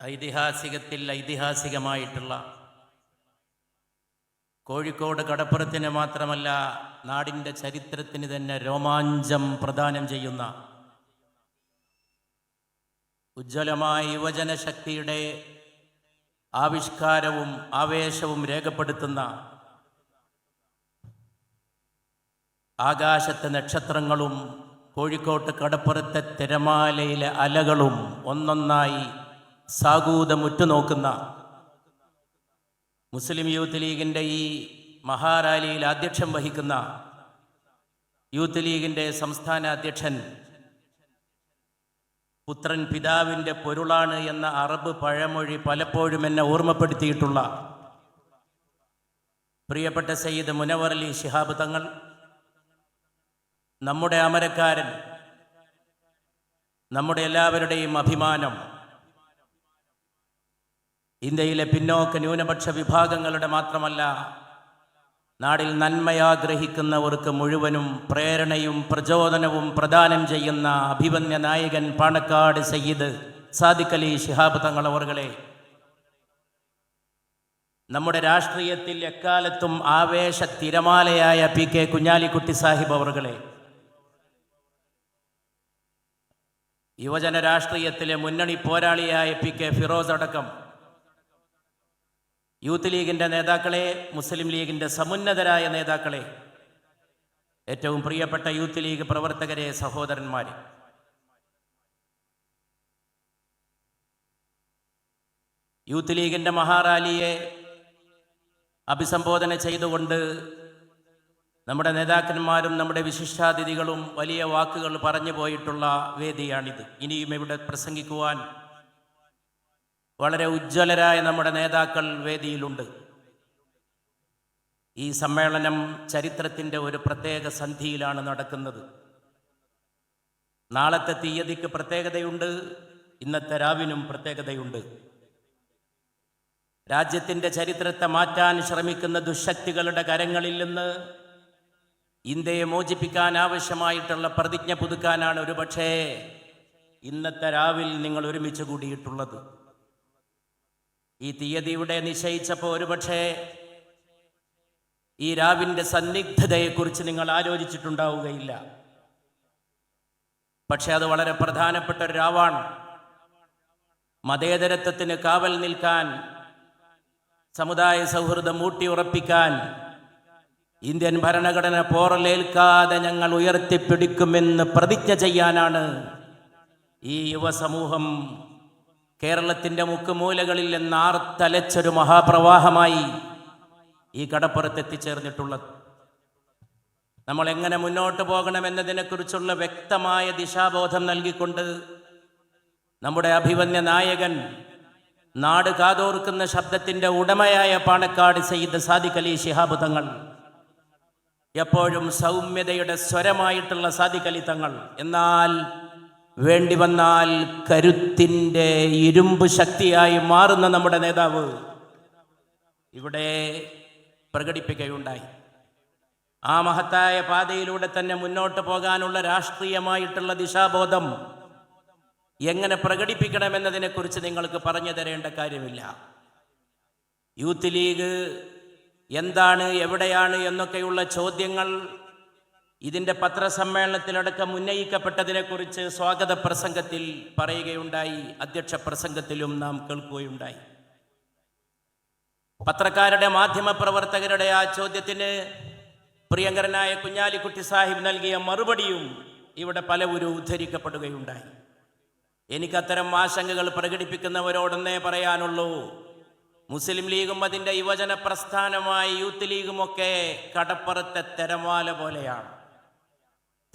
ഐതിഹാസികത്തിൽ ഐതിഹാസികമായിട്ടുള്ള കോഴിക്കോട് കടപ്പുറത്തിന് മാത്രമല്ല നാടിന്റെ ചരിത്രത്തിന് തന്നെ രോമാഞ്ചം പ്രദാനം ചെയ്യുന്ന ഉജ്ജ്വലമായ യുവജന ശക്തിയുടെ ആവിഷ്കാരവും ആവേശവും രേഖപ്പെടുത്തുന്ന ആകാശത്തെ നക്ഷത്രങ്ങളും കോഴിക്കോട്ട് കടപ്പുറത്തെ തിരമാലയിലെ അലകളും ഒന്നൊന്നായി സാഗൂതം ഉറ്റുനോക്കുന്ന മുസ്ലിം യൂത്ത് ലീഗിന്റെ ഈ മഹാറാലിയിൽ അധ്യക്ഷം വഹിക്കുന്ന യൂത്ത് ലീഗിന്റെ സംസ്ഥാന അധ്യക്ഷൻ പുത്രൻ പിതാവിന്റെ പൊരുളാണ് എന്ന അറബ് പഴമൊഴി പലപ്പോഴും എന്നെ ഓർമ്മപ്പെടുത്തിയിട്ടുള്ള പ്രിയപ്പെട്ട സയ്യിദ് മുനവർ അലി ശിഹാബ് തങ്ങൾ നമ്മുടെ അമരക്കാരൻ നമ്മുടെ എല്ലാവരുടെയും അഭിമാനം ഇന്ത്യയിലെ പിന്നോക്ക ന്യൂനപക്ഷ വിഭാഗങ്ങളുടെ മാത്രമല്ല നാടിൽ നന്മയാഗ്രഹിക്കുന്നവർക്ക് മുഴുവനും പ്രേരണയും പ്രചോദനവും പ്രദാനം ചെയ്യുന്ന അഭിമന്യ നായകൻ പാണക്കാട് സയ്യിദ് സാദിഖലി ശിഹാബ് തങ്ങളവറുകളെ നമ്മുടെ രാഷ്ട്രീയത്തിൽ എക്കാലത്തും ആവേശ തിരമാലയായ പി കെ കുഞ്ഞാലിക്കുട്ടി സാഹിബ് അവർകളെ. യുവജന രാഷ്ട്രീയത്തിലെ മുന്നണി പോരാളിയായ പി കെ ഫിറോസ് അടക്കം യൂത്ത് ലീഗിന്റെ നേതാക്കളെ മുസ്ലിം ലീഗിന്റെ സമുന്നതരായ നേതാക്കളെ ഏറ്റവും പ്രിയപ്പെട്ട യൂത്ത് ലീഗ് പ്രവർത്തകരെ സഹോദരന്മാരെ. യൂത്ത് ലീഗിന്റെ മഹാറാലിയെ അഭിസംബോധന ചെയ്തുകൊണ്ട് നമ്മുടെ നേതാക്കന്മാരും നമ്മുടെ വിശിഷ്ടാതിഥികളും വലിയ വാക്കുകൾ പറഞ്ഞു പോയിട്ടുള്ള വേദിയാണിത്. ഇനിയും ഇവിടെ പ്രസംഗിക്കുവാൻ വളരെ ഉജ്ജ്വലരായ നമ്മുടെ നേതാക്കൾ വേദിയിലുണ്ട്. ഈ സമ്മേളനം ചരിത്രത്തിന്റെ ഒരു പ്രത്യേക സന്ധിയിലാണ് നടക്കുന്നത്. നാളത്തെ തീയതിക്ക് പ്രത്യേകതയുണ്ട് ഇന്നത്തെ രാവിനും പ്രത്യേകതയുണ്ട്. രാജ്യത്തിന്റെ ചരിത്രത്തെ മാറ്റാൻ ശ്രമിക്കുന്ന ദുശക്തികളുടെ കരങ്ങളിൽ നിന്ന് ഇന്ത്യയെ മോചിപ്പിക്കാൻ ആവശ്യമായിട്ടുള്ള പ്രതിജ്ഞ പുതുക്കാനാണ് ഒരുപക്ഷേ ഇന്നത്തെ രാവിൽ നിങ്ങൾ ഒരുമിച്ച് കൂടിയിട്ടുള്ളത്. ഈ തീയതി ഇവിടെ നിശ്ചയിച്ചപ്പോൾ ഒരുപക്ഷേ ഈ രാവിന്റെ സന്നിഗ്ധതയെക്കുറിച്ച് നിങ്ങൾ ആലോചിച്ചിട്ടുണ്ടാവുകയില്ല. പക്ഷെ അത് വളരെ പ്രധാനപ്പെട്ട ഒരു രാവാണ്. മതേതരത്വത്തിന് കാവൽ നിൽക്കാൻ സമുദായ സൗഹൃദം ഊട്ടിയുറപ്പിക്കാൻ ഇന്ത്യൻ ഭരണഘടന പോറലേൽക്കാതെ ഞങ്ങൾ ഉയർത്തിപ്പിടിക്കുമെന്ന് പ്രതിജ്ഞ ചെയ്യാനാണ് ഈ യുവസമൂഹം കേരളത്തിന്റെ മുക്കുമൂലകളിൽ നിന്ന് തലച്ചൊരു മഹാപ്രവാഹമായി ഈ കടപ്പുറത്ത് എത്തിച്ചേർന്നിട്ടുള്ളത് നമ്മൾ എങ്ങനെ മുന്നോട്ട് പോകണമെന്നതിനെക്കുറിച്ചുള്ള വ്യക്തമായ ദിശാബോധം നൽകിക്കൊണ്ട് നമ്മുടെ അഭിവന്യ നായകൻ നാട് കാതോർക്കുന്ന ശബ്ദത്തിന്റെ ഉടമയായ പാണക്കാട് സയ്യിദ് സാദിഖ് അലി ശിഹാബ് തങ്ങൾ എപ്പോഴും സൗമ്യതയുടെ സ്വരമായിട്ടുള്ള സാദിഖ് അലി തങ്ങൾ. എന്നാൽ വേണ്ടി വന്നാൽ കരുത്തിന്റെ ഇരുമ്പ് ശക്തിയായി മാറുന്ന നമ്മുടെ നേതാവ് ഇവിടെ പ്രകടിപ്പിക്കുകയുണ്ടായി. ആ മഹത്തായ പാതയിലൂടെ തന്നെ മുന്നോട്ട് പോകാനുള്ള രാഷ്ട്രീയമായിട്ടുള്ള ദിശാബോധം എങ്ങനെ പ്രകടിപ്പിക്കണമെന്നതിനെക്കുറിച്ച് നിങ്ങൾക്ക് പറഞ്ഞു തരേണ്ട കാര്യമില്ല. യൂത്ത് ലീഗ് എന്താണ് എവിടെയാണ് എന്നൊക്കെയുള്ള ചോദ്യങ്ങൾ ഇതിന്റെ പത്രസമ്മേളനത്തിലടക്കം ഉന്നയിക്കപ്പെട്ടതിനെക്കുറിച്ച് സ്വാഗത പ്രസംഗത്തിൽ പറയുകയുണ്ടായി. അധ്യക്ഷ പ്രസംഗത്തിലും നാം കേൾക്കുകയുണ്ടായി. പത്രക്കാരുടെ മാധ്യമ പ്രവർത്തകരുടെ ആ ചോദ്യത്തിന് പ്രിയങ്കരനായ കുഞ്ഞാലിക്കുട്ടി സാഹിബ് നൽകിയ മറുപടിയും ഇവിടെ പലവരും ഉദ്ധരിക്കപ്പെടുകയുണ്ടായി. എനിക്കത്തരം ആശങ്കകൾ പ്രകടിപ്പിക്കുന്നവരോടൊന്നേ പറയാനുള്ളൂ. മുസ്ലിം ലീഗും അതിന്റെ യുവജന പ്രസ്ഥാനമായ യൂത്ത് ലീഗുമൊക്കെ കടപ്പുറത്തെ തെരമാല പോലെയാണ്.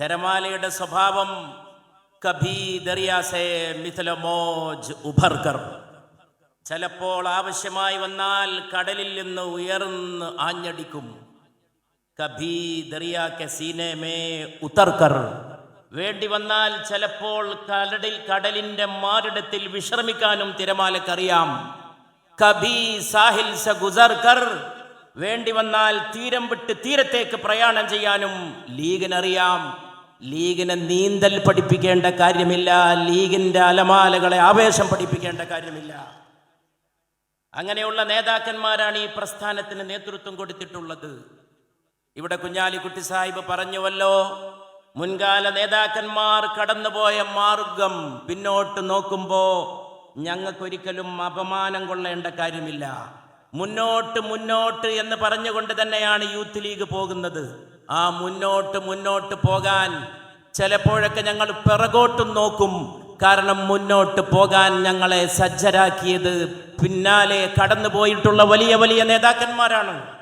തെരമാലയുടെ സ്വഭാവം കഭി ദറിയാസേ മിഥല മോജ് ഉഭർക്കർ. ചിലപ്പോൾ ആവശ്യമായി വന്നാൽ കടലിൽ നിന്ന് ഉയർന്ന് ആഞ്ഞടിക്കും. കഭീ ദറിയാ കെ സീനെ മേ ഉത്തർക്കർ വേണ്ടി വന്നാൽ ചിലപ്പോൾ കടലിൽ കടലിന്റെ മാറിടത്തിൽ വിശ്രമിക്കാനും തിരമാലക്കറിയാം. കഭീ സാഹിൽ സ ഗുസർക്കർ. വേണ്ടി വന്നാൽ തീരം വിട്ട് തീരത്തേക്ക് പ്രയാണം ചെയ്യാനും ലീഗിനറിയാം. ലീഗിനെ നീന്തൽ പഠിപ്പിക്കേണ്ട കാര്യമില്ല ലീഗിന്റെ അലമാലകളെ ആവേശം പഠിപ്പിക്കേണ്ട കാര്യമില്ല. അങ്ങനെയുള്ള നേതാക്കന്മാരാണ് ഈ പ്രസ്ഥാനത്തിന് നേതൃത്വം കൊടുത്തിട്ടുള്ളത്. ഇവിടെ കുഞ്ഞാലിക്കുട്ടി സാഹിബ് പറഞ്ഞുവല്ലോ മുൻകാല നേതാക്കന്മാർ കടന്നുപോയ മാർഗം പിന്നോട്ട് നോക്കുമ്പോ ഞങ്ങൾക്കൊരിക്കലും അപമാനം കൊള്ളേണ്ട കാര്യമില്ല. മുന്നോട്ട് മുന്നോട്ട് എന്ന് പറഞ്ഞുകൊണ്ട് തന്നെയാണ് യൂത്ത് ലീഗ് പോകുന്നത്. ആ മുന്നോട്ട് മുന്നോട്ട് പോകാൻ ചിലപ്പോഴൊക്കെ ഞങ്ങൾ പിറകോട്ടും നോക്കും. കാരണം മുന്നോട്ട് പോകാൻ ഞങ്ങളെ സജ്ജരാക്കിയത് പിന്നാലെ കടന്നുപോയിട്ടുള്ള വലിയ വലിയ നേതാക്കന്മാരാണ്.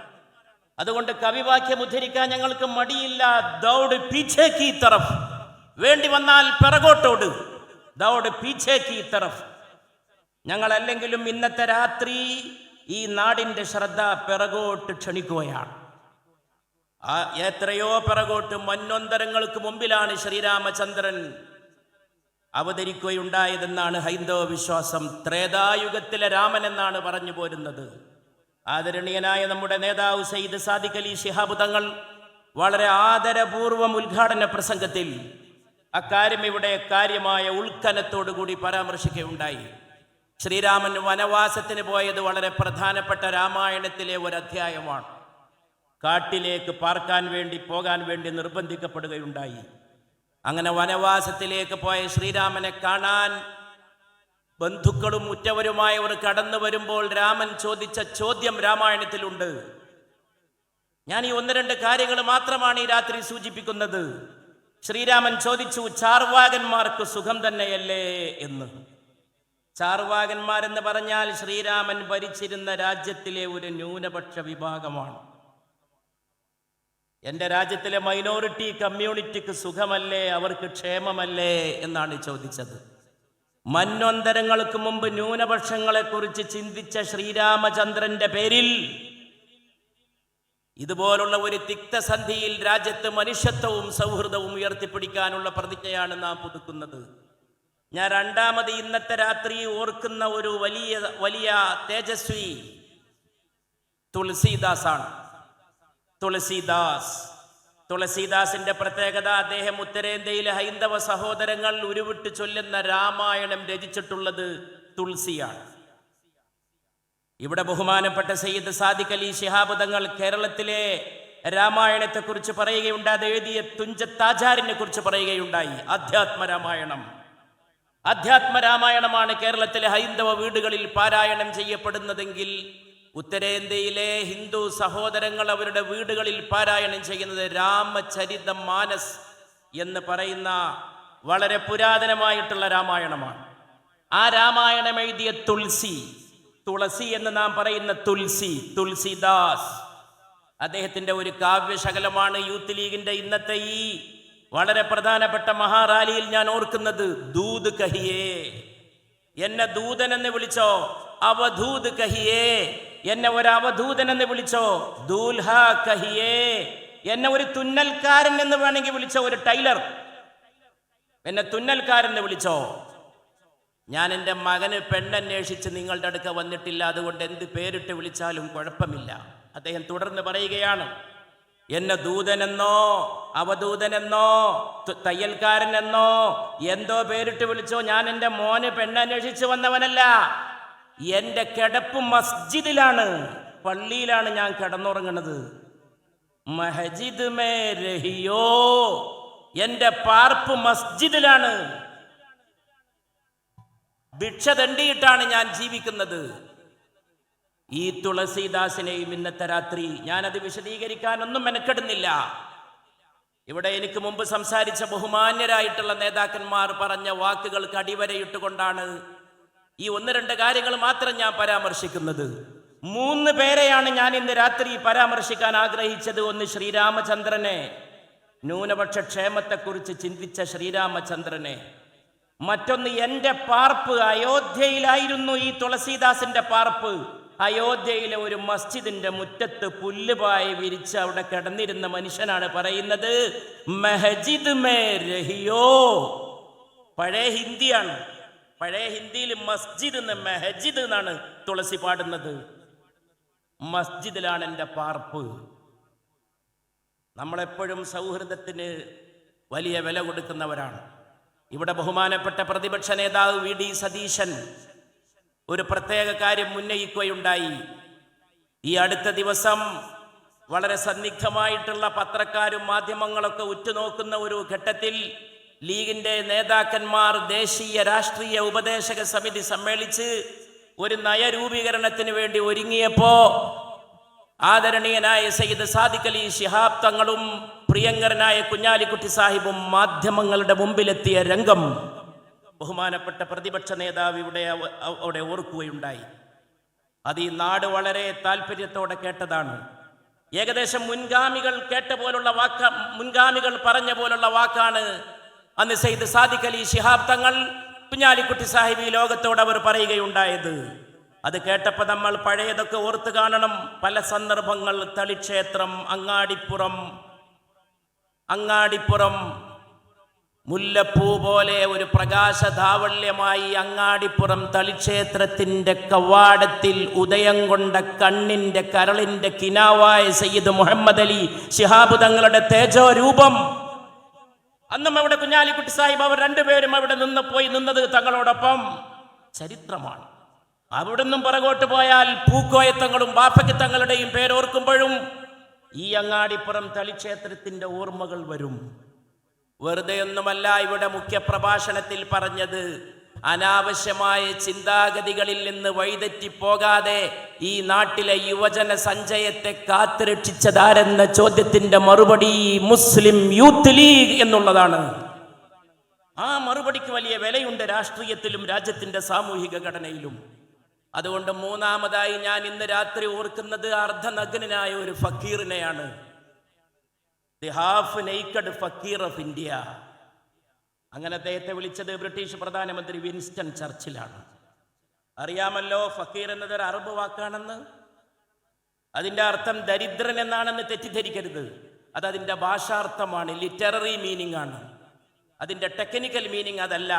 അതുകൊണ്ട് കവിവാക്യം ഉദ്ധരിക്കാൻ ഞങ്ങൾക്ക് മടിയില്ല. ദൗഡ് പീച്ചേക്കി തറഫ്. വേണ്ടി വന്നാൽ പിറകോട്ടോട്. ദൗഡ് പീച്ചേക്കി തറഫ്. ഞങ്ങളല്ലെങ്കിലും ഇന്നത്തെ രാത്രി ഈ നാടിന്റെ ശ്രദ്ധ പിറകോട്ട് ക്ഷണിക്കുകയാണ്. ആ എത്രയോ പിറകോട്ട് മന്നൊന്തരങ്ങൾക്ക് മുമ്പിലാണ് ശ്രീരാമചന്ദ്രൻ അവതരിക്കുകയുണ്ടായതെന്നാണ് ഹൈന്ദവ വിശ്വാസം. ത്രേതായുഗത്തിലെ രാമൻ എന്നാണ് പറഞ്ഞു പോരുന്നത്. ആദരണീയനായ നമ്മുടെ നേതാവ് സയ്യിദ് സാദിഖ് അലി ശിഹാബ് തങ്ങൾ വളരെ ആദരപൂർവം ഉദ്ഘാടന പ്രസംഗത്തിൽ അക്കാര്യം ഇവിടെ കാര്യമായ ഉൾക്കനത്തോടുകൂടി പരാമർശിക്കുകയുണ്ടായി. ശ്രീരാമൻ വനവാസത്തിന് പോയത് വളരെ പ്രധാനപ്പെട്ട രാമായണത്തിലെ ഒരു അധ്യായമാണ് കാട്ടിലേക്ക് പാർക്കാൻ വേണ്ടി പോകാൻ വേണ്ടി നിർബന്ധിക്കപ്പെടുകയുണ്ടായി. അങ്ങനെ വനവാസത്തിലേക്ക് പോയ ശ്രീരാമനെ കാണാൻ ബന്ധുക്കളും ഉറ്റവരുമായവർ കടന്നു വരുമ്പോൾ രാമൻ ചോദിച്ച ചോദ്യം രാമായണത്തിലുണ്ട്. ഞാൻ ഈ ഒന്ന് രണ്ട് കാര്യങ്ങൾ മാത്രമാണ് ഈ രാത്രി സൂചിപ്പിക്കുന്നത്. ശ്രീരാമൻ ചോദിച്ചു ചാർവാകന്മാർക്ക് സുഖം തന്നെയല്ലേ? എന്ന്. ചാർവാകന്മാരെന്ന് പറഞ്ഞാൽ ശ്രീരാമൻ ഭരിച്ചിരുന്ന രാജ്യത്തിലെ ഒരു ന്യൂനപക്ഷ വിഭാഗമാണ്. എന്റെ രാജ്യത്തിലെ മൈനോറിറ്റി കമ്മ്യൂണിറ്റിക്ക് സുഖമല്ലേ? അവർക്ക് ക്ഷേമമല്ലേ? എന്നാണ് ചോദിച്ചത്. മന്വന്തരങ്ങൾക്ക് മുമ്പ് ന്യൂനപക്ഷങ്ങളെക്കുറിച്ച് ചിന്തിച്ച ശ്രീരാമചന്ദ്രന്റെ പേരിൽ ഇതുപോലുള്ള ഒരു തിക്തസന്ധിയിൽ രാജ്യത്ത് മനുഷ്യത്വവും സൗഹൃദവും ഉയർത്തിപ്പിടിക്കാനുള്ള പ്രതിജ്ഞയാണ് നാം പുതുക്കുന്നത്. ഞാൻ രണ്ടാമത് ഇന്നത്തെ രാത്രി ഓർക്കുന്ന ഒരു വലിയ വലിയ തേജസ്വി തുളസീദാസാണ്. തുളസീദാസ്. തുളസീദാസിന്റെ പ്രത്യേകത അദ്ദേഹം ഉത്തരേന്ത്യയിലെ ഹൈന്ദവ സഹോദരങ്ങൾ ഉരുവിട്ട് ചൊല്ലുന്ന രാമായണം രചിച്ചിട്ടുള്ളത് തുളസിയാണ്. ഇവിടെ ബഹുമാനപ്പെട്ട സയ്യിദ് സാദിഖ് അലി ശിഹാബുദങ്ങൾ കേരളത്തിലെ രാമായണത്തെക്കുറിച്ച് പറയുകയുണ്ട് അത് എഴുതിയ തുഞ്ചത്താചാര്യനെ കുറിച്ച് പറയുകയുണ്ടായി അധ്യാത്മ രാമായണം. അധ്യാത്മ രാമായണമാണ് കേരളത്തിലെ ഹൈന്ദവ വീടുകളിൽ പാരായണം ചെയ്യപ്പെടുന്നതെങ്കിൽ ഉത്തരേന്ത്യയിലെ ഹിന്ദു സഹോദരങ്ങൾ അവരുടെ വീടുകളിൽ പാരായണം ചെയ്യുന്നത് രാമചരിത മാനസ് എന്ന് പറയുന്ന വളരെ പുരാതനമായിട്ടുള്ള രാമായണമാണ്. ആ രാമായണം എഴുതിയ തുളസി തുളസി എന്ന് നാം പറയുന്ന തുളസി തുളസിദാസ്. അദ്ദേഹത്തിന്റെ ഒരു കാവ്യശകലമാണ് യൂത്ത് ലീഗിന്റെ ഇന്നത്തെ ഈ വളരെ പ്രധാനപ്പെട്ട മഹാറാലിയിൽ ഞാൻ ഓർക്കുന്നത് ദൂത് കഹിയേ. എന്നെ ദൂതൻ എന്ന് വിളിച്ചോ? അവധൂത് കഹിയേ. എന്നെ ഒരു അവധൂതൻ എന്ന് വിളിച്ചോ? ദൂൽഹ കഹിയേ. എന്നെ ഒരു തുന്നൽക്കാരൻ എന്ന് വേണമെങ്കിൽ വിളിച്ചോ ഒരു ടൈലർ. എന്നെ തുന്നൽക്കാരൻ എന്ന് വിളിച്ചോ? ഞാൻ എന്റെ മകന് പെണ്ണന്വേഷിച്ച് നിങ്ങളുടെ അടുക്ക വന്നിട്ടില്ല. അതുകൊണ്ട് എന്ത് പേരിട്ട് വിളിച്ചാലും കുഴപ്പമില്ല. അദ്ദേഹം തുടർന്ന് പറയുകയാണ് എന്നെ ദൂതനെന്നോ അവധൂതനെന്നോ തയ്യൽക്കാരനെന്നോ എന്തോ പേരിട്ട് വിളിച്ചോ ഞാൻ എന്റെ മോന് പെണ്ണന്വേഷിച്ചു വന്നവനല്ല. എന്റെ കിടപ്പ് മസ്ജിദിലാണ് പള്ളിയിലാണ് ഞാൻ കിടന്നുറങ്ങുന്നത് മഹജിദ് മേ രഹിയോ എന്റെ പാർപ്പ് മസ്ജിദിലാണ്. ഭിക്ഷ തണ്ടിയിട്ടാണ് ഞാൻ ജീവിക്കുന്നത്. ഈ തുളസീദാസിനെയും ഇന്നത്തെ രാത്രി ഞാനത് വിശദീകരിക്കാനൊന്നും മെനക്കെടുന്നില്ല. ഇവിടെ എനിക്ക് മുമ്പ് സംസാരിച്ച ബഹുമാന്യരായിട്ടുള്ള നേതാക്കന്മാർ പറഞ്ഞ വാക്കുകൾക്ക് അടിവരയിട്ടുകൊണ്ടാണ് ഈ ഒന്ന് രണ്ട് കാര്യങ്ങൾ മാത്രം ഞാൻ പരാമർശിക്കുന്നത്. മൂന്ന് പേരെയാണ് ഞാൻ ഇന്ന് രാത്രി പരാമർശിക്കാൻ ആഗ്രഹിച്ചത്. ഒന്ന് ശ്രീരാമചന്ദ്രനെ ന്യൂനപക്ഷ ക്ഷേമത്തെക്കുറിച്ച് ചിന്തിച്ച ശ്രീരാമചന്ദ്രനെ. മറ്റൊന്ന് എന്റെ പാർപ്പ് അയോധ്യയിലായിരുന്നു ഈ തുളസീദാസിന്റെ പാർപ്പ്. അയോധ്യയിലെ ഒരു മസ്ജിദിന്റെ മുറ്റത്ത് പുല്ലുപായി വിരിച്ച് അവിടെ കിടന്നിരുന്ന മനുഷ്യനാണ് പറയുന്നത് മെഹജിദ് മേ രഹിയോ. പഴയ ഹിന്ദിയാണ്. പഴയ ഹിന്ദിയിൽ മസ്ജിദ് എന്ന് മെഹജിദ് എന്നാണ് തുളസി പാടുന്നത്. മസ്ജിദിലാണ് എന്റെ പാർപ്പ്. നമ്മളെപ്പോഴും സൗഹൃദത്തിന് വലിയ വില കൊടുക്കുന്നവരാണ്. ഇവിടെ ബഹുമാനപ്പെട്ട പ്രതിപക്ഷ നേതാവ് വി. ഡി. സതീശൻ ഒരു പ്രത്യേക കാര്യം ഉന്നയിക്കുകയുണ്ടായി. ഈ അടുത്ത ദിവസം വളരെ സന്നിഗ്ധമായിട്ടുള്ള പത്രക്കാരും മാധ്യമങ്ങളൊക്കെ ഉറ്റുനോക്കുന്ന ഒരു ഘട്ടത്തിൽ ലീഗിന്റെ നേതാക്കന്മാർ ദേശീയ രാഷ്ട്രീയ ഉപദേശക സമിതി സമ്മേളിച്ച് ഒരു നയരൂപീകരണത്തിന് വേണ്ടി ഒരുങ്ങിയപ്പോ ആദരണീയനായ സയ്യിദ് സാദിഖ് അലി ഷിഹാബ് തങ്ങളും പ്രിയങ്കരനായ കുഞ്ഞാലിക്കുട്ടി സാഹിബും മാധ്യമങ്ങളുടെ മുമ്പിലെത്തിയ രംഗം ബഹുമാനപ്പെട്ട പ്രതിപക്ഷ നേതാവ് ഇവിടെ അവിടെ ഓർക്കുകയുണ്ടായി. അത് ഈ നാട് വളരെ താല്പര്യത്തോടെ കേട്ടതാണ്. ഏകദേശം മുൻഗാമികൾ കേട്ട പോലുള്ള വാക്ക മുൻഗാമികൾ പറഞ്ഞ പോലുള്ള വാക്കാണ് അന്ന് സെയ്ദ് സാദിഖ് അലി ശിഹാബ് തങ്ങൾ കുഞ്ഞാലിക്കുട്ടി സാഹിബ് ഈ ലോകത്തോട് അവർ പറയുകയുണ്ടായത്. അത് കേട്ടപ്പോൾ നമ്മൾ പഴയതൊക്കെ ഓർത്ത് കാണണം. പല സന്ദർഭങ്ങൾ തളിക്ഷേത്രം അങ്ങാടിപ്പുറം അങ്ങാടിപ്പുറം മുല്ലപ്പൂ പോലെ ഒരു പ്രകാശധാവള്യമായി അങ്ങാടിപ്പുറം തളിക്ഷേത്രത്തിന്റെ കവാടത്തിൽ ഉദയം കൊണ്ട കണ്ണിന്റെ കരളിന്റെ കിനാവായ സയ്യിദ് മുഹമ്മദ് അലി ശിഹാബ് തങ്ങളുടെ തേജോ രൂപം അന്നും അവിടെ കുഞ്ഞാലിക്കുട്ടി സാഹിബ് അവർ രണ്ടുപേരും അവിടെ നിന്ന് പോയി നിന്നത് തങ്ങളോടൊപ്പം. ചരിത്രമാണ്. അവിടുന്നും പുറകോട്ട് പോയാൽ പൂക്കോയത്തങ്ങളും ബാപ്പയ്ക്കത്തങ്ങളുടെയും പേരോർക്കുമ്പോഴും ഈ അങ്ങാടിപ്പുറം തളിക്ഷേത്രത്തിന്റെ ഓർമ്മകൾ വരും. വെറുതെ ഒന്നുമല്ല ഇവിടെ മുഖ്യപ്രഭാഷണത്തിൽ പറഞ്ഞത്. അനാവശ്യമായ ചിന്താഗതികളിൽ നിന്ന് വഴിതെറ്റി പോകാതെ ഈ നാട്ടിലെ യുവജന സഞ്ചയത്തെ കാത്തുരക്ഷിച്ചതാരെന്ന ചോദ്യത്തിന്റെ മറുപടി മുസ്ലിം യൂത്ത് ലീഗ് എന്നുള്ളതാണ്. ആ മറുപടിക്ക് വലിയ വിലയുണ്ട് രാഷ്ട്രീയത്തിലും രാജ്യത്തിന്റെ സാമൂഹിക ഘടനയിലും. അതുകൊണ്ട് മൂന്നാമതായി ഞാൻ ഇന്ന് രാത്രി ഓർക്കുന്നത് അർദ്ധനഗ്നായ ഒരു ഫക്കീറിനെയാണ്. The half naked fakir of India അങ്ങനെ അദ്ദേഹത്തെ വിളിച്ചത് ബ്രിട്ടീഷ് പ്രധാനമന്ത്രി വിൻസ്റ്റൺ ചർച്ചിലാണ്. അറിയാമല്ലോ ഫക്കീർ എന്നത് ഒരു അറബ് വാക്കാണെന്ന്? അതിന്റെ അർത്ഥം ദരിദ്രൻ എന്നാണെന്ന് തെറ്റിദ്ധരിക്കരുത്. അത് അതിന്റെ ഭാഷാർത്ഥമാണ് ലിറ്റററി മീനിങ് ആണ്. അതിന്റെ ടെക്നിക്കൽ മീനിങ് അതല്ല.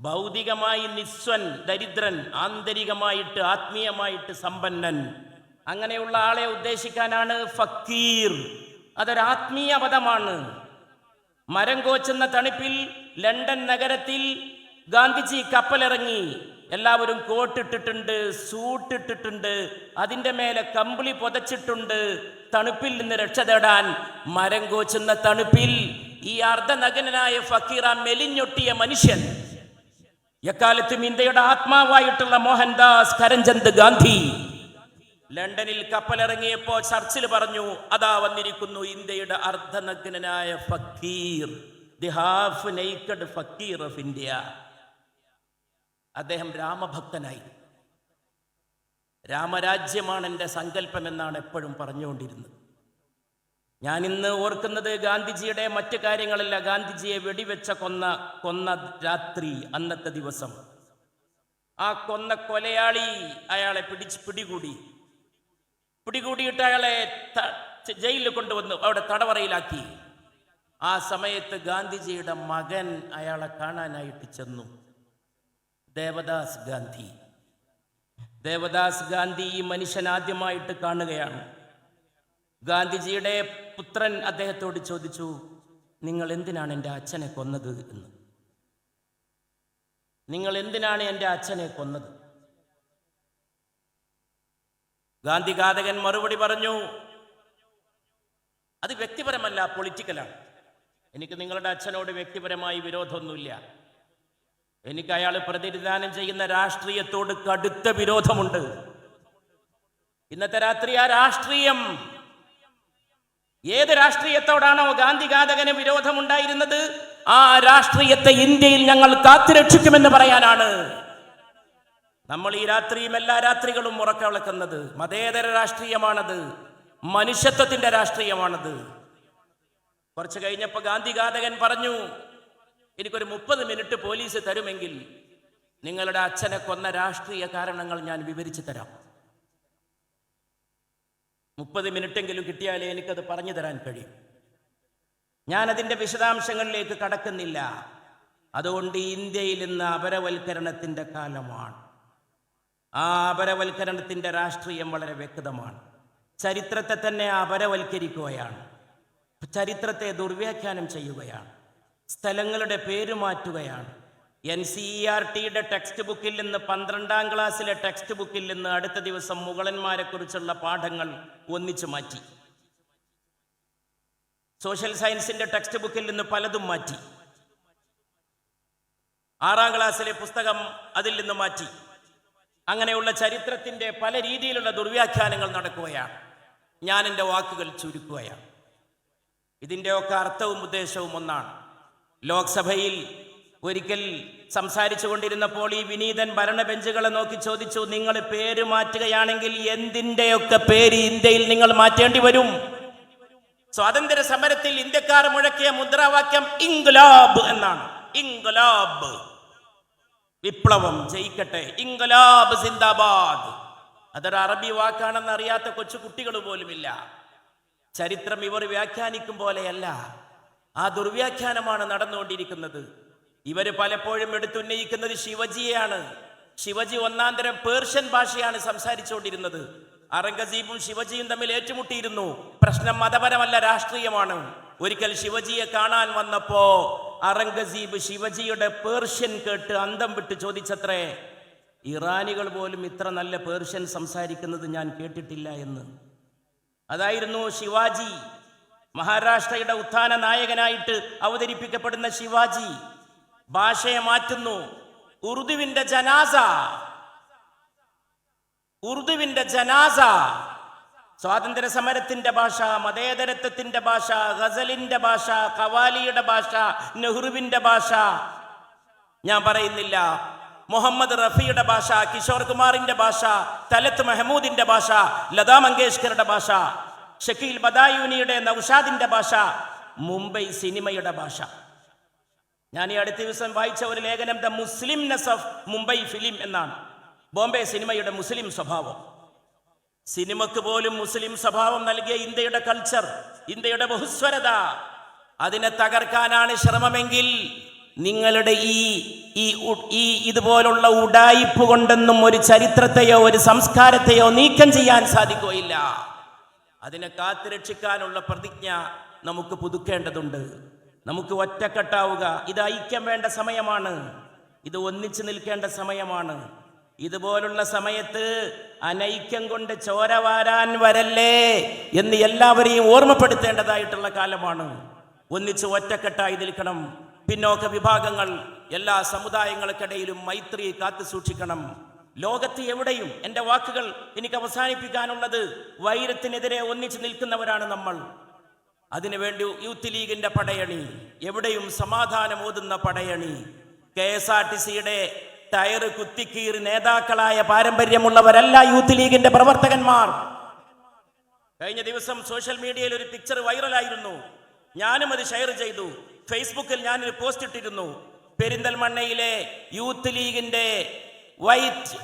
ഭൗതികമായി നിസ്വൻ ദരിദ്രൻ ആന്തരികമായിട്ട് ആത്മീയമായിട്ട് സമ്പന്നൻ. അങ്ങനെയുള്ള ആളെ ഉദ്ദേശിക്കാനാണ് ഫക്കീർ. അതൊരാത്മീയ പദമാണ്. മരം കോച്ചുന്ന തണുപ്പിൽ ലണ്ടൻ നഗരത്തിൽ ഗാന്ധിജി കപ്പലിറങ്ങി. എല്ലാവരും കോട്ടിട്ടിട്ടുണ്ട് സൂട്ടിട്ടിട്ടുണ്ട് അതിന്റെ മേലെ കമ്പിളി പുതച്ചിട്ടുണ്ട്. തണുപ്പിൽ നിന്ന് രക്ഷ തേടാൻ മരം കോച്ചുന്ന തണുപ്പിൽ ഈ അർദ്ധനഗനായ ഫക്കീറ മെലിഞ്ഞൊട്ടിയ മനുഷ്യൻ. എക്കാലത്തും ഇന്ത്യയുടെ ആത്മാവായിട്ടുള്ള മോഹൻദാസ് കരംചന്ദ് ഗാന്ധി. ലണ്ടനിൽ കപ്പലിറങ്ങിയപ്പോ ചർച്ചിൽ പറഞ്ഞു അതാ വന്നിരിക്കുന്നു ഇന്ത്യയുടെ അർദ്ധനഗ്നനായ ഫക്കീർ the half naked fakir of India. അദ്ദേഹം രാമഭക്തനായി. രാമരാജ്യമാണ് എന്റെ സങ്കല്പം എന്നാണ് എപ്പോഴും പറഞ്ഞുകൊണ്ടിരുന്നത്. ഞാൻ ഇന്ന് ഓർക്കുന്നത് ഗാന്ധിജിയുടെ മറ്റു കാര്യങ്ങളല്ല. ഗാന്ധിജിയെ വെടിവെച്ച കൊന്ന കൊന്ന രാത്രി അന്നത്തെ ദിവസം. ആ കൊന്ന കൊലയാളി അയാളെ പിടിച്ച് പിടികൂടി. പിടികൂടിയിട്ട് അയാളെ ജയിലിൽ കൊണ്ടുവന്നു അവിടെ തടവറയിലാക്കി. ആ സമയത്ത് ഗാന്ധിജിയുടെ മകൻ അയാളെ കാണാനായിട്ട് ചെന്നു. ദേവദാസ് ഗാന്ധി. ദേവദാസ് ഗാന്ധി ഈ മനുഷ്യൻ ആദ്യമായിട്ട് കാണുകയാണ്. ഗാന്ധിജിയുടെ പുത്രൻ അദ്ദേഹത്തോട് ചോദിച്ചു നിങ്ങൾ എന്തിനാണ് എന്റെ അച്ഛനെ കൊന്നത്? എന്ന്. നിങ്ങൾ എന്തിനാണ് എന്റെ അച്ഛനെ കൊന്നത്? ഗാന്ധി ഘാതകൻ മറുപടി പറഞ്ഞു അത് വ്യക്തിപരമല്ല പൊളിറ്റിക്കലാണ്. എനിക്ക് നിങ്ങളുടെ അച്ഛനോട് വ്യക്തിപരമായി വിരോധമൊന്നുമില്ല. എനിക്ക് അയാൾ പ്രതിനിധാനം ചെയ്യുന്ന രാഷ്ട്രീയത്തോട് കടുത്ത വിരോധമുണ്ട്. ഇന്നത്തെ രാത്രി ആ രാഷ്ട്രീയം ഏത് രാഷ്ട്രീയത്തോടാണോ ഗാന്ധി ഘാതകന് വിരോധമുണ്ടായിരുന്നത് ആ രാഷ്ട്രീയത്തെ ഇന്ത്യയിൽ ഞങ്ങൾ കാത്തുരക്ഷിക്കുമെന്ന് പറയാനാണ്. നമ്മൾ ഈ രാത്രിയും എല്ലാ രാത്രികളും ഉറക്കളക്കുന്നത് മതേതര രാഷ്ട്രീയമാണത് മനുഷ്യത്വത്തിന്റെ രാഷ്ട്രീയമാണത്. കുറച്ച് കഴിഞ്ഞപ്പോൾ ഗാന്ധി ഘാതകൻ പറഞ്ഞു എനിക്കൊരു മുപ്പത് മിനിറ്റ് പോലീസ് തരുമെങ്കിൽ നിങ്ങളുടെ അച്ഛനെ കൊന്ന രാഷ്ട്രീയ കാരണങ്ങൾ ഞാൻ വിവരിച്ചു തരാം. മുപ്പത് മിനിറ്റെങ്കിലും കിട്ടിയാലേ എനിക്കത് പറഞ്ഞു തരാൻ കഴിയും. ഞാൻ അതിന്റെ വിശദാംശങ്ങളിലേക്ക് കടക്കുന്നില്ല. അതുകൊണ്ട് ഇന്ത്യയിൽ ഇന്ന് അപരവൽക്കരണത്തിന്റെ കാലമാണ്. ആ അപരവൽക്കരണത്തിന്റെ രാഷ്ട്രീയം വളരെ വ്യക്തമാണ്. ചരിത്രത്തെ തന്നെ അപരവൽക്കരിക്കുകയാണ് ചരിത്രത്തെ ദുർവ്യാഖ്യാനം ചെയ്യുകയാണ്. സ്ഥലങ്ങളുടെ പേര് മാറ്റുകയാണ്. എൻ സി ഇ ആർ ടിയുടെ ടെക്സ്റ്റ് ബുക്കിൽ നിന്ന് പന്ത്രണ്ടാം ക്ലാസ്സിലെ ടെക്സ്റ്റ് ബുക്കിൽ നിന്ന് അടുത്ത ദിവസം മുഗളന്മാരെ കുറിച്ചുള്ള പാഠങ്ങൾ ഒന്നിച്ചു മാറ്റി. സോഷ്യൽ സയൻസിന്റെ ടെക്സ്റ്റ് ബുക്കിൽ നിന്ന് പലതും മാറ്റി. ആറാം ക്ലാസ്സിലെ പുസ്തകം അതിൽ നിന്ന് മാറ്റി. അങ്ങനെയുള്ള ചരിത്രത്തിന്റെ പല രീതിയിലുള്ള ദുർവ്യാഖ്യാനങ്ങൾ നടക്കുകയാണ്. ഞാൻ എന്റെ വാക്കുകൾ ചുരുക്കുകയാണ്. ഇതിന്റെയൊക്കെ അർത്ഥവും ഉദ്ദേശവും ഒന്നാണ്. ലോക്സഭയിൽ ഒരിക്കൽ സംസാരിച്ചു കൊണ്ടിരുന്നപ്പോൾ ഈ വിനീതൻ ഭരണ ബെഞ്ചുകളെ നോക്കി ചോദിച്ചു നിങ്ങൾ പേര് മാറ്റുകയാണെങ്കിൽ എന്തിന്റെയൊക്കെ പേര് ഇന്ത്യയിൽ നിങ്ങൾ മാറ്റേണ്ടി വരും? സ്വാതന്ത്ര്യ സമരത്തിൽ ഇന്ത്യക്കാർ മുഴക്കിയ മുദ്രാവാക്യം ഇൻഗുലാബ് എന്നാണ്. ഇൻഗുലാബ് വിപ്ലവം ജയിക്കട്ടെ. ഇംഗലാബ് സിന്ദാബാദ്. അതൊരു അറബി വാക്കാണെന്ന് അറിയാത്ത കൊച്ചു കുട്ടികൾ പോലുമില്ല. ചരിത്രം ഇവർ വ്യാഖ്യാനിക്കും പോലെയല്ല. ആ ദുർവ്യാഖ്യാനമാണ് നടന്നുകൊണ്ടിരിക്കുന്നത്. ഇവർ പലപ്പോഴും എടുത്തുന്നയിക്കുന്നത് ശിവജിയെയാണ്. ശിവജി ഒന്നാം തരം പേർഷ്യൻ ഭാഷയാണ് സംസാരിച്ചുകൊണ്ടിരുന്നത്. അറംഗസീബും ശിവജിയും തമ്മിൽ ഏറ്റുമുട്ടിയിരുന്നു. പ്രശ്നം മതപരമല്ല രാഷ്ട്രീയമാണ്. ഒരിക്കൽ ശിവജിയെ കാണാൻ വന്നപ്പോ അറംഗസീബ് ശിവജിയുടെ പേർഷ്യൻ കേട്ട് അന്തം വിട്ട് ചോദിച്ചത്രേ ഇറാനികൾ പോലും ഇത്ര നല്ല പേർഷ്യൻ സംസാരിക്കുന്നത് ഞാൻ കേട്ടിട്ടില്ല എന്ന്. അതായിരുന്നു ശിവാജി മഹാരാഷ്ട്രയുടെ ഉത്ഥാന നായകനായിട്ട് അവതരിപ്പിക്കപ്പെടുന്ന ശിവാജി. ഭാഷയെ മാറ്റുന്നു. ഉറുദുവിന്റെ ജനാസ. ഉറുദുവിന്റെ ജനാസ. സ്വാതന്ത്ര്യ സമരത്തിന്റെ ഭാഷ മതേതരത്വത്തിന്റെ ഭാഷ ഗസലിന്റെ ഭാഷ കവാലിയുടെ ഭാഷ നെഹ്റുവിന്റെ ഭാഷ. ഞാൻ പറയുന്നില്ല. മുഹമ്മദ് റഫിയുടെ ഭാഷ കിഷോർ കുമാറിന്റെ ഭാഷ തലത്ത് മെഹമൂദിന്റെ ഭാഷ ലതാ മങ്കേഷ്കറുടെ ഭാഷ ഷക്കീൽ ബദായൂനിയുടെ നൌഷാദിന്റെ ഭാഷ മുംബൈ സിനിമയുടെ ഭാഷ. ഞാൻ ഈ അടുത്ത ദിവസം വായിച്ച ഒരു ലേഖനം the Muslimness of Mumbai film എന്നാണ്. ബോംബെ സിനിമയുടെ മുസ്ലിം സ്വഭാവം. സിനിമക്ക് പോലും മുസ്ലിം സ്വഭാവം നൽകിയ ഇന്ത്യയുടെ കൾച്ചർ ഇന്ത്യയുടെ ബഹുസ്വരത അതിനെ തകർക്കാനാണ് ശ്രമമെങ്കിൽ നിങ്ങളുടെ ഈ ഈ ഇതുപോലുള്ള ഉടായിപ്പ് കൊണ്ടൊന്നും ഒരു ചരിത്രത്തെയോ ഒരു സംസ്കാരത്തെയോ നീക്കം ചെയ്യാൻ സാധിക്കുകയില്ല. അതിനെ കാത്തുരക്ഷിക്കാനുള്ള പ്രതിജ്ഞ നമുക്ക് പുതുക്കേണ്ടതുണ്ട്. നമുക്ക് ഒറ്റക്കെട്ടാവുക. ഇത് ഐക്യം വേണ്ട സമയമാണ്. ഇത് ഒന്നിച്ചു നിൽക്കേണ്ട സമയമാണ്. ഇതുപോലുള്ള സമയത്ത് അനൈക്യം കൊണ്ട് ചോര വാരാൻ വരല്ലേ എന്ന് എല്ലാവരെയും ഓർമ്മപ്പെടുത്തേണ്ടതായിട്ടുള്ള കാലമാണ്. ഒന്നിച്ച് ഒറ്റക്കെട്ടായി നിൽക്കണം. പിന്നോക്ക വിഭാഗങ്ങൾ എല്ലാ സമുദായങ്ങൾക്കിടയിലും മൈത്രി കാത്തു സൂക്ഷിക്കണം. ലോകത്ത് എവിടെയും എന്റെ വാക്കുകൾ എനിക്ക് അവസാനിപ്പിക്കാനുള്ളത് വൈരത്തിനെതിരെ ഒന്നിച്ചു നിൽക്കുന്നവരാണ് നമ്മൾ. അതിനുവേണ്ടി യൂത്ത് ലീഗിന്റെ പടയണി എവിടെയും സമാധാനം ഓതുന്ന Padayani K S R T സിയുടെ ടയർ കുത്തിക്കീറി നേതാക്കളായ പാരമ്പര്യമുള്ളവരല്ല യൂത്ത് ലീഗിന്റെ പ്രവർത്തകന്മാർ. കഴിഞ്ഞ ദിവസം സോഷ്യൽ മീഡിയയിൽ ഒരു പിക്ചർ വൈറലായിരുന്നു. ഞാനും അത് ഷെയർ ചെയ്തു. ഫേസ്ബുക്കിൽ ഞാനൊരു പോസ്റ്റ് ഇട്ടിരുന്നു. പെരിന്തൽമണ്ണയിലെ യൂത്ത് ലീഗിന്റെ വൈറ്റ്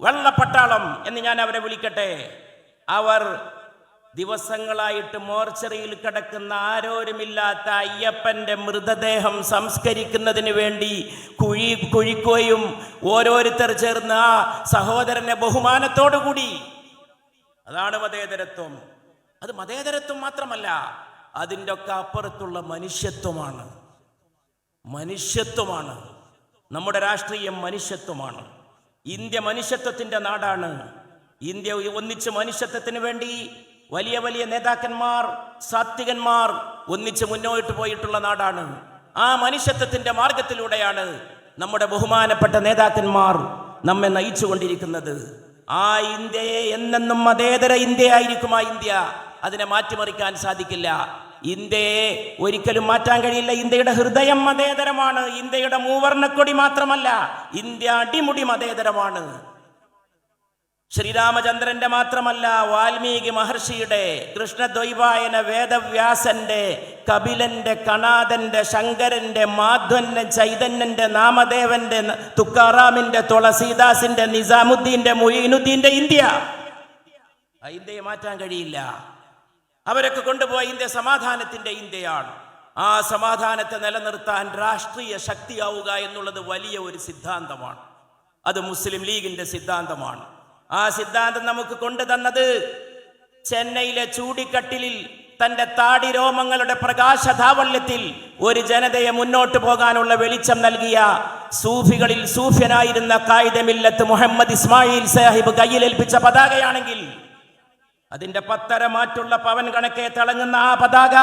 വെള്ളപ്പട്ടാളം എന്ന് ഞാൻ അവരെ വിളിക്കട്ടെ. അവർ ദിവസങ്ങളായിട്ട് മോർച്ചറിയിൽ കിടക്കുന്ന ആരോരുമില്ലാത്ത അയ്യപ്പന്റെ മൃതദേഹം സംസ്കരിക്കുന്നതിന് വേണ്ടി കുഴി കുഴിക്കുകയും ഓരോരുത്തർ ചേർന്ന് ആ സഹോദരനെ ബഹുമാനത്തോടുകൂടി. അതാണ് മതേതരത്വം. അത് മതേതരത്വം മാത്രമല്ല അതിന്റെ ഒക്കെ അപ്പുറത്തുള്ള മനുഷ്യത്വമാണ്. മനുഷ്യത്വമാണ്. നമ്മുടെ രാഷ്ട്രീയം മനുഷ്യത്വമാണ്. ഇന്ത്യ മനുഷ്യത്വത്തിന്റെ നാടാണ്. ഇന്ത്യ ഒന്നിച്ച് മനുഷ്യത്വത്തിന് വേണ്ടി വലിയ വലിയ നേതാക്കന്മാർ സാത്വികന്മാർ ഒന്നിച്ച് മുന്നോട്ട് പോയിട്ടുള്ള നാടാണ്. ആ മനുഷ്യത്വത്തിന്റെ മാർഗത്തിലൂടെയാണ് നമ്മുടെ ബഹുമാനപ്പെട്ട നേതാക്കന്മാർ നമ്മെ നയിച്ചുകൊണ്ടിരിക്കുന്നത്. ആ ഇന്ത്യയെ എന്നെന്നും മതേതര ഇന്ത്യയായിരിക്കും ആ ഇന്ത്യ. അതിനെ മാറ്റിമറിക്കാൻ സാധിക്കില്ല. ഇന്ത്യയെ ഒരിക്കലും മാറ്റാൻ കഴിയില്ല. ഇന്ത്യയുടെ ഹൃദയം മതേതരമാണ്. ഇന്ത്യയുടെ മൂവർണക്കൊടി മാത്രമല്ല ഇന്ത്യ അടിമുടി മതേതരമാണ്. ശ്രീരാമചന്ദ്രന്റെ മാത്രമല്ല വാൽമീകി മഹർഷിയുടെ കൃഷ്ണദ്വൈപായന വേദവ്യാസന്റെ കപിലന്റെ കണാദന്റെ ശങ്കരന്റെ മാധ്വന്റെ ചൈതന്യന്റെ നാമദേവന്റെ തുക്കാറാമിന്റെ തുളസീദാസിന്റെ നിസാമുദ്ദീന്റെ മൊയ്നുദ്ദീന്റെ ഇന്ത്യ. ഇന്ത്യയെ മാറ്റാൻ കഴിയില്ല. അവരൊക്കെ കൊണ്ടുപോയ ഇന്ത്യ സമാധാനത്തിന്റെ ഇന്ത്യയാണ്. ആ സമാധാനത്തെ നിലനിർത്താൻ രാഷ്ട്രീയ ശക്തിയാവുക എന്നുള്ളത് വലിയ ഒരു സിദ്ധാന്തമാണ്. അത് മുസ്ലിം ലീഗിന്റെ സിദ്ധാന്തമാണ്. ആ സിദ്ധാന്തം നമുക്ക് കൊണ്ടു കൊണ്ടുതന്നത് ചെന്നൈയിലെ ചൂടിക്കട്ടിലിൽ തന്റെ താടി രോമങ്ങളുടെ പ്രകാശധാവല്യത്തിൽ ഒരു ജനതയെ മുന്നോട്ട് പോകാനുള്ള വെളിച്ചം നൽകിയ സൂഫികളിൽ സൂഫ്യനായിരുന്ന കായിദമില്ലത്ത് മുഹമ്മദ് ഇസ്മായിൽ സാഹിബ് കയ്യിലേൽപ്പിച്ച പതാകയാണെങ്കിൽ അതിന്റെ പത്തര മാറ്റുള്ള പവൻ കണക്കെ തിളങ്ങുന്ന ആ പതാക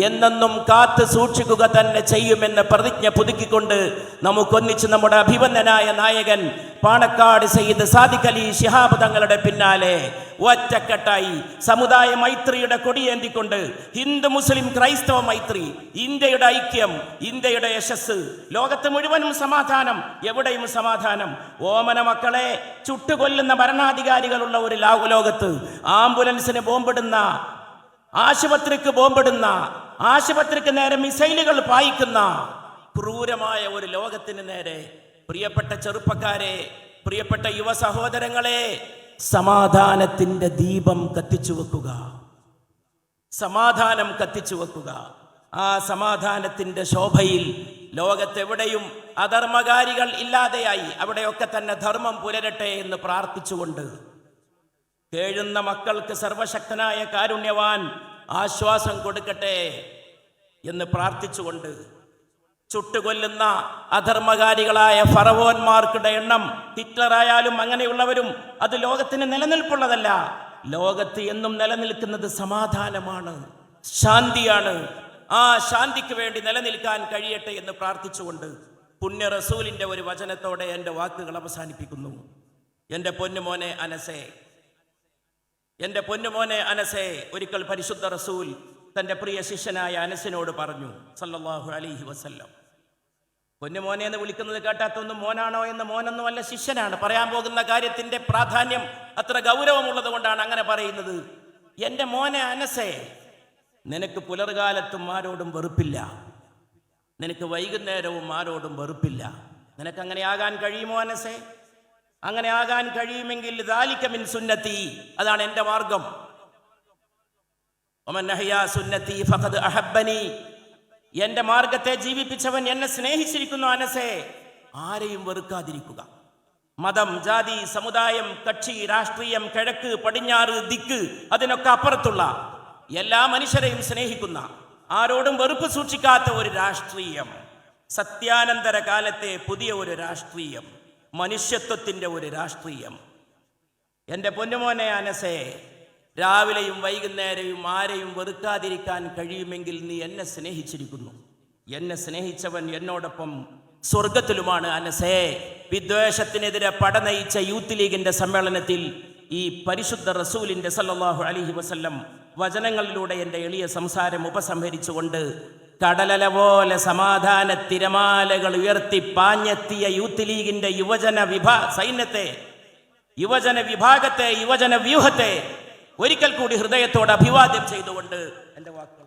എന്നെന്നും കാത്തു സൂക്ഷിക്കുക തന്നെ ചെയ്യുമെന്ന് പ്രതിജ്ഞ പുതുക്കിക്കൊണ്ട് നമുക്കൊന്നിച്ച് നമ്മുടെ അഭിവന്ദനായ നായകൻ പാണക്കാട് സയ്യിദ് സാദിഖലി ശിഹാബ് തങ്ങളുടെ പിന്നാലെ ഒറ്റക്കെട്ടായി സമുദായ മൈത്രിയുടെ കൊടിയേന്തിക്കൊണ്ട് ഹിന്ദു മുസ്ലിം ക്രൈസ്തവ മൈത്രി ഇന്ത്യയുടെ ഐക്യം ഇന്ത്യയുടെ യശസ് ലോകത്ത് മുഴുവനും സമാധാനം എവിടെയും സമാധാനം. ഓമന മക്കളെ ചുട്ടുകൊല്ലുന്ന ഭരണാധികാരികളുള്ള ഒരു ലോകത്ത് ആംബുലൻസിന് ബോംബിടുന്ന ആശുപത്രിക്ക് ബോംബിടുന്ന ആശുപത്രിക്ക് നേരെ മിസൈലുകൾ പായിക്കുന്ന ക്രൂരമായ ഒരു ലോകത്തിന് നേരെ പ്രിയപ്പെട്ട ചെറുപ്പക്കാരെ പ്രിയപ്പെട്ട യുവ സഹോദരങ്ങളെ സമാധാനത്തിന്റെ ദീപം കത്തിച്ചു വെക്കുക. സമാധാനം കത്തിച്ചു വെക്കുക. ആ സമാധാനത്തിന്റെ ശോഭയിൽ ലോകത്തെവിടെയും അധർമ്മകാരികൾ ഇല്ലാതെയായി അവിടെയൊക്കെ തന്നെ ധർമ്മം പുലരട്ടെ എന്ന് പ്രാർത്ഥിച്ചുകൊണ്ട് കേഴുന്ന മക്കൾക്ക് സർവശക്തനായ കാരുണ്യവാൻ ആശ്വാസം കൊടുക്കട്ടെ എന്ന് പ്രാർത്ഥിച്ചുകൊണ്ട് ചുട്ടുകൊല്ലുന്ന അധർമ്മകാരികളായ ഫറവോന്മാർക്കുടെ എണ്ണം ഹിറ്റ്ലറായാലും അങ്ങനെയുള്ളവരും അത് ലോകത്തിന് നിലനിൽപ്പുള്ളതല്ല. ലോകത്ത് എന്നും നിലനിൽക്കുന്നത് സമാധാനമാണ് ശാന്തിയാണ്. ആ ശാന്തിക്ക് വേണ്ടി നിലനിൽക്കാൻ കഴിയട്ടെ എന്ന് പ്രാർത്ഥിച്ചുകൊണ്ട് പുണ്യ റസൂലിന്റെ ഒരു വചനത്തോടെ എന്റെ വാക്കുകൾ അവസാനിപ്പിക്കുന്നു. എന്റെ പൊന്നുമോനെ അനസേ എന്റെ പൊന്നുമോനെ അനസേ ഒരിക്കൽ പരിശുദ്ധ റസൂൽ തന്റെ പ്രിയ ശിഷ്യനായ അനസിനോട് പറഞ്ഞു സല്ലാഹു അലൈഹി വസല്ലം. പൊന്നുമോനെ എന്ന് വിളിക്കുന്നത് കേട്ടാത്തൊന്നും മോനാണോ എന്ന് മോനൊന്നും അല്ല ശിഷ്യനാണ്. പറയാൻ പോകുന്ന കാര്യത്തിന്റെ പ്രാധാന്യം അത്ര ഗൗരവമുള്ളത് കൊണ്ടാണ് അങ്ങനെ പറയുന്നത്. എന്റെ മോനെ അനസേ നിനക്ക് പുലർകാലത്തും ആരോടും വെറുപ്പില്ല. നിനക്ക് വൈകുന്നേരവും ആരോടും വെറുപ്പില്ല. നിനക്ക് അങ്ങനെ ആകാൻ കഴിയുമോ അനസേ? അങ്ങനെ ആകാൻ കഴിയുമെങ്കിൽ ദാലിക്കമിൻ മിൻ സുന്നത്തി അതാണ് എന്റെ മാർഗം. ഒമൻ സുന്നത്തി ഫഖദ് അഹബ്ബനി എന്റെ മാർഗത്തെ ജീവിപ്പിച്ചവൻ എന്നെ സ്നേഹിച്ചിരിക്കുന്നു അനസേ. ആരെയും വെറുക്കാതിരിക്കുക. മതം ജാതി സമുദായം കക്ഷി രാഷ്ട്രീയം കിഴക്ക് പടിഞ്ഞാറ് ദിക്ക് അതിനൊക്കെ അപ്പുറത്തുള്ള എല്ലാ മനുഷ്യരെയും സ്നേഹിക്കുന്ന ആരോടും വെറുപ്പ് സൂക്ഷിക്കാത്ത ഒരു രാഷ്ട്രീയം. സത്യാനന്തര കാലത്തെ പുതിയ ഒരു രാഷ്ട്രീയം. മനുഷ്യത്വത്തിന്റെ ഒരു രാഷ്ട്രീയം. എന്റെ പൊന്നുമോനെ അനസേ രാവിലെയും വൈകുന്നേരവും ആരെയും വെറുക്കാതിരിക്കാൻ കഴിയുമെങ്കിൽ നീ എന്നെ സ്നേഹിച്ചിരിക്കുന്നു. എന്നെ സ്നേഹിച്ചവൻ എന്നോടൊപ്പം സ്വർഗത്തിലുമാണ് അനസേ. വിദ്വേഷത്തിനെതിരെ പടനയിച്ച യൂത്ത് ലീഗിന്റെ സമ്മേളനത്തിൽ ഈ പരിശുദ്ധ റസൂലിന്റെ സല്ലാഹു അലൈഹി വസല്ലം വചനങ്ങളിലൂടെ എന്റെ എളിയ സംസാരം ഉപസംഹരിച്ചുകൊണ്ട് കടലല പോലെ സമാധാന തിരമാലകൾ ഉയർത്തി പാഞ്ഞെത്തിയ യൂത്ത് ലീഗിന്റെ യുവജന വിഭാ സൈന്യത്തെ യുവജന വിഭാഗത്തെ യുവജന വ്യൂഹത്തെ ഒരിക്കൽ കൂടി ഹൃദയത്തോട് അഭിവാദ്യം ചെയ്തുകൊണ്ട് എന്റെ വാക്കുകൾ